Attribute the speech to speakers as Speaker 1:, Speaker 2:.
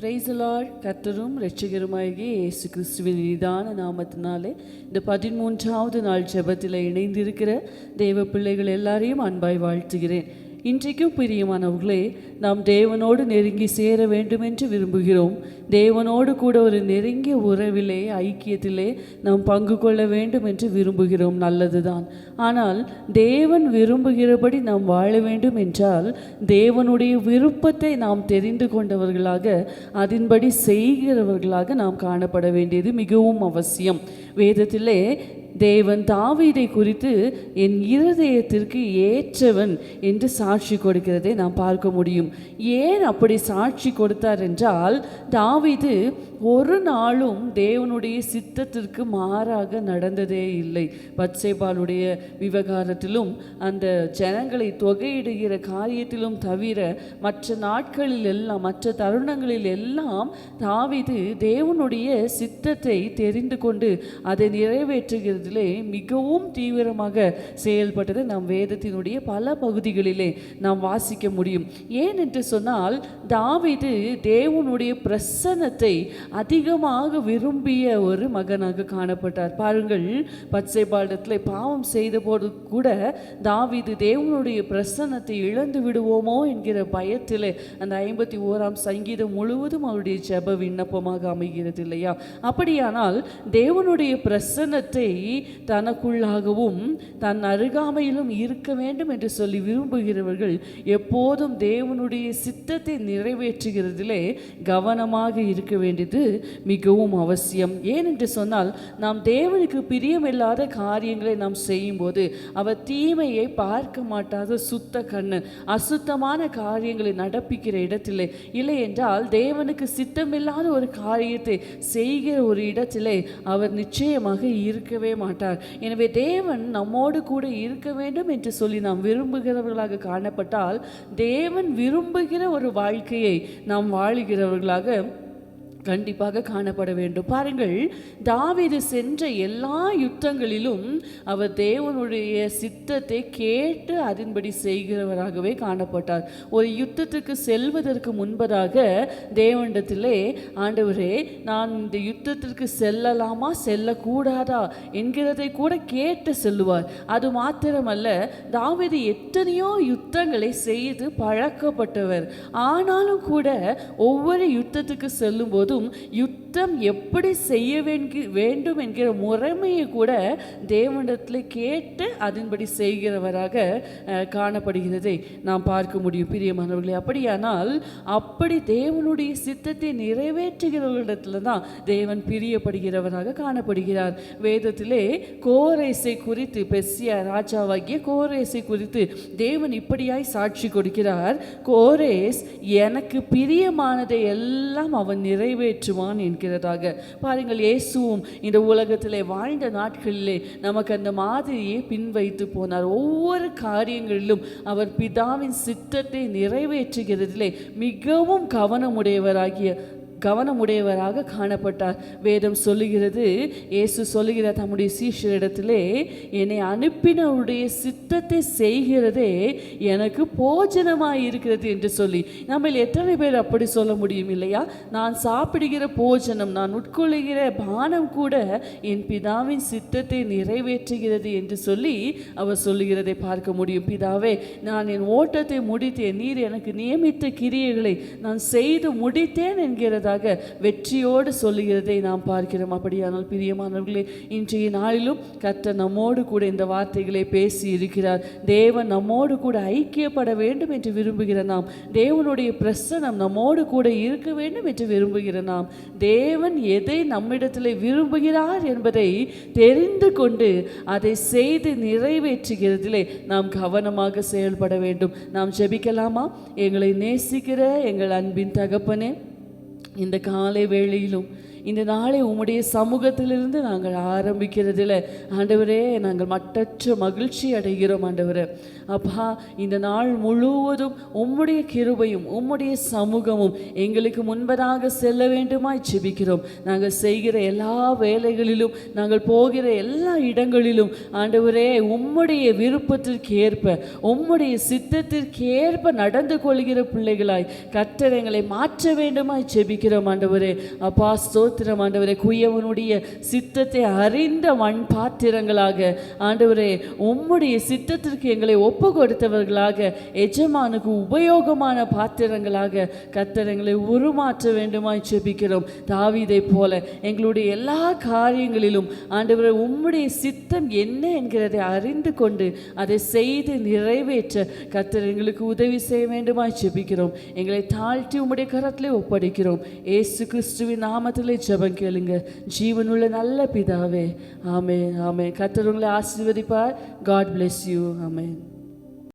Speaker 1: பிரைசலால் கர்த்தரும் இரட்சகருமாகிய இயேசு கிறிஸ்துவின் இனிதான நாமத்தினாலே இந்த பதிமூன்றாவது நாள் ஜெபத்தில் இணைந்திருக்கிற தெய்வ பிள்ளைகள் எல்லாரையும் அன்பாய் வாழ்த்துகிறேன். இன்றைக்கும் பிரியமானவர்களே நாம் தேவனோடு நெருங்கி சேர வேண்டும் என்று விரும்புகிறோம். தேவனோடு கூட ஒரு நெருங்கிய உறவிலே ஐக்கியத்திலே நாம் பங்கு கொள்ள வேண்டும் என்று விரும்புகிறோம். நல்லதுதான். ஆனால் தேவன் விரும்புகிறபடி நாம் வாழ வேண்டும் என்றால் தேவனுடைய விருப்பத்தை நாம் தெரிந்து கொண்டவர்களாக அதன்படி செய்கிறவர்களாக நாம் காணப்பட வேண்டியது மிகவும் அவசியம். வேதத்திலே தேவன் தாவீதை குறித்து என் இருதயத்திற்கு ஏற்றவன் என்று சாட்சி கொடுக்கிறதை நாம் பார்க்க முடியும். ஏன் அப்படி சாட்சி கொடுத்தார் என்றால் தாவீது ஒரு நாளும் தேவனுடைய சித்தத்திற்கு மாறாக நடந்ததே இல்லை. பத்சேபாலுடைய விவகாரத்திலும் அந்த ஜனங்களை தொகையிடுகிற காரியத்திலும் தவிர மற்ற நாட்களில் எல்லாம் மற்ற தருணங்களில் எல்லாம் தாவீது தேவனுடைய சித்தத்தை தெரிந்து கொண்டு அதை செய்கிறதிலே மிகவும் தீவிரமாக செயல்பட்டது நாம் வேதத்தினுடைய பல பகுதிகளிலே நாம் வாசிக்க முடியும். ஏன் என்று சொன்னால் தாவிது தேவனுடைய பிரசன்னத்தை அதிகமாக விரும்பிய ஒரு மகனாக காணப்பட்டார். பாருங்கள் பச்சைபாடத்தில் பாவம் செய்த போது கூட தாவிது தேவனுடைய பிரசன்னத்தை இழந்து விடுவோமோ என்கிற பயத்தில் அந்த ஐம்பத்தி ஓராம் சங்கீதம் முழுவதும் அவருடைய ஜெப விண்ணப்பமாக அமைகிறது இல்லையா அப்படியானால் தேவனுடைய பிரசன்னத்தை தனக்குள்ளாகவும் தன் அருகாமையிலும் இருக்க வேண்டும் என்று சொல்லி விரும்புகிறவர்கள் எப்போதும் தேவனுடைய சித்தத்தை நிறைவேற்றுகிறதிலே கவனமாக இருக்க வேண்டியது மிகவும் அவசியம். ஏனென்று சொன்னால் நாம் தேவனுக்கு பிரியமில்லாத காரியங்களை நாம் செய்யும்போது அவர் தீமையை பார்க்க மாட்டாத சுத்த கண்ணு அசுத்தமான காரியங்களை நடப்பிக்கிற இடத்திலே. இல்லை என்றால் தேவனுக்கு சித்தமில்லாத ஒரு காரியத்தை செய்கிற ஒரு இடத்திலே அவர் நிச்சயமாக இருக்கவே மாட்டார். எனவே தேவன் நம்மோடு கூட இருக்க வேண்டும் என்று சொல்லி நாம் விரும்புகிறவர்களாக காணப்பட்டால் தேவன் விரும்புகிற ஒரு வாழ்க்கையை நாம் வாழுகிறவர்களாக கண்டிப்பாக காணப்பட வேண்டும். பாருங்கள் தாவீது சென்ற எல்லா யுத்தங்களிலும் அவர் தேவனுடைய சித்தத்தை கேட்டு அதன்படி செய்கிறவராகவே காணப்பட்டார். ஒரு யுத்தத்துக்கு செல்வதற்கு முன்பதாக தேவனிடத்திலே ஆண்டவரே நான் இந்த யுத்தத்திற்கு செல்லலாமா? செல்லக்கூடாதா? என்கிறதை கூட கேட்டு செல்லுவார். அது மாத்திரமல்ல தாவீது எத்தனையோ யுத்தங்களை செய்து பழக்கப்பட்டவர். ஆனாலும் கூட ஒவ்வொரு யுத்தத்துக்கு செல்லும் போதும் யுத்தம் எப்படி செய்ய வேண்டி வேண்டும் என்கிற முறைமையை கூட தேவனிடத்தில் கேட்டு அதன்படி செய்கிறவராக காணப்படுகிறதை. நாம் பார்க்க முடியும் பிரியமானவர்களே அப்படியானால் அப்படி தேவனுடைய சித்தத்தை நிறைவேற்றுகிறவர்களிடத்துல தான் தேவன் பிரியப்படுகிறவராக காணப்படுகிறார். வேதத்திலே கோரேசை குறித்து பெஸ்ஸியா ராஜாவாகிய கோரேசை குறித்து தேவன் இப்படியாய் சாட்சி கொடுக்கிறார். கோரேஸ் எனக்கு பிரியமானதை எல்லாம் அவன் நிறைவே நிறைவேற்றுவான் என்கிறதாக. பாருங்கள் இயேசுவும் இந்த உலகத்திலே வாழ்ந்த நாட்களிலே நமக்கு அந்த மாதிரியை பின்வைத்து போனார். ஒவ்வொரு காரியங்களிலும் அவர் பிதாவின் சித்தத்தை நிறைவேற்றுகிறதிலே மிகவும் கவனமுடையவராகிய கவனமுடையவராக காணப்பட்டார். வேதம் சொல்லுகிறது இயேசு சொல்லுகிறார் தம்முடைய சீஷரிடத்திலே என்னை அனுப்பினவருடைய சித்தத்தை செய்கிறதே எனக்கு போஜனமாக இருக்கிறது என்று சொல்லி. நம்ம எத்தனை பேர் அப்படி சொல்ல முடியும் இல்லையா? நான் சாப்பிடுகிற போஜனம் நான் உட்கொள்ளுகிற பானம் கூட என் பிதாவின் சித்தத்தை நிறைவேற்றுகிறது என்று சொல்லி அவர் சொல்லுகிறதை பார்க்க முடியும். பிதாவே நான் என் ஓட்டத்தை முடித்தேன். நீர் எனக்கு நியமித்த கிரியைகளை நான் செய்து முடித்தேன் என்கிறதாக வெற்றியோடு சொல்லுகிறதை நாம் பார்க்கிறோம். அப்படியானால் பிரியமானவர்களே இன்றைய நாளிலும் கர்த்தர் நம்மோடு கூட இந்த வார்த்தைகளை பேசி இருக்கிறார் தேவன் நம்மோடு கூட ஐக்கியப்பட வேண்டும் என்று விரும்புகிற நாம் தேவனுடைய பிரசனம் நம்மோடு கூட இருக்க வேண்டும் என்று விரும்புகிற நாம் தேவன் எதை நம்மிடத்தில் விரும்புகிறார் என்பதை தெரிந்து கொண்டு அதை செய்து நிறைவேற்றுகிறதிலே நாம் கவனமாக செயல்பட வேண்டும். நாம் ஜெபிக்கலாமா? எங்களை நேசிக்கிற எங்கள் அன்பின் தகப்பனே இந்த காலை வேளையிலும் இந்த நாளை உம்முடைய சமூகத்திலிருந்து நாங்கள் ஆரம்பிக்கிறதில் ஆண்டவரே நாங்கள் மட்டற்ற மகிழ்ச்சி அடைகிறோம் ஆண்டவரே. அப்பா இந்த நாள் முழுவதும் உம்முடைய கிருபையும் உம்முடைய சமூகமும் எங்களுக்கு முன்பதாக செல்ல வேண்டுமாய் ஜெபிக்கிறோம். நாங்கள் செய்கிற எல்லா வேலைகளிலும் நாங்கள் போகிற எல்லா இடங்களிலும் ஆண்டவரே உம்முடைய விருப்பத்திற்கு ஏற்ப உம்முடைய சித்தத்திற்கு ஏற்ப நடந்து கொள்கிற பிள்ளைகளாய் கர்த்தர் மாற்ற வேண்டுமாய் ஜெபிக்கிறோம் ஆண்டவரே. அப்பா ஸ்தோத்திரம். ஆண்டவரே குயவனுடைய சித்தத்தை அறிந்த மண் பாத்திரங்களாக ஆண்டவரே உம்முடைய சித்தத்திற்கு எங்களை ஒப்பு கொடுத்தவர்களாக எஜமானுக்கு உபயோகமான பாத்திரங்களாக கத்தரங்களை உருமாற்ற வேண்டுமாய் செபிக்கிறோம் தாவிதை போல எங்களுடைய எல்லா காரியங்களிலும் ஆண்டவரே உம்முடைய சித்தம் என்ன என்கிறதை அறிந்து கொண்டு அதை செய்து நிறைவேற்ற கர்த்தர் எங்களுக்கு உதவி செய்ய வேண்டுமாய் செபிக்கிறோம் எங்களை தாழ்த்தி உம்முடைய கரத்திலே ஒப்படைக்கிறோம். ஏசு கிறிஸ்துவின் நாமத்திலே ஜெபம் கேளுங்க. ஜீவனுள்ள நல்ல பிதாவே. ஆமே ஆமே கத்தர் உங்களை ஆசீர்வதிப்பார். காட் பிளெஸ் யூ ஆமே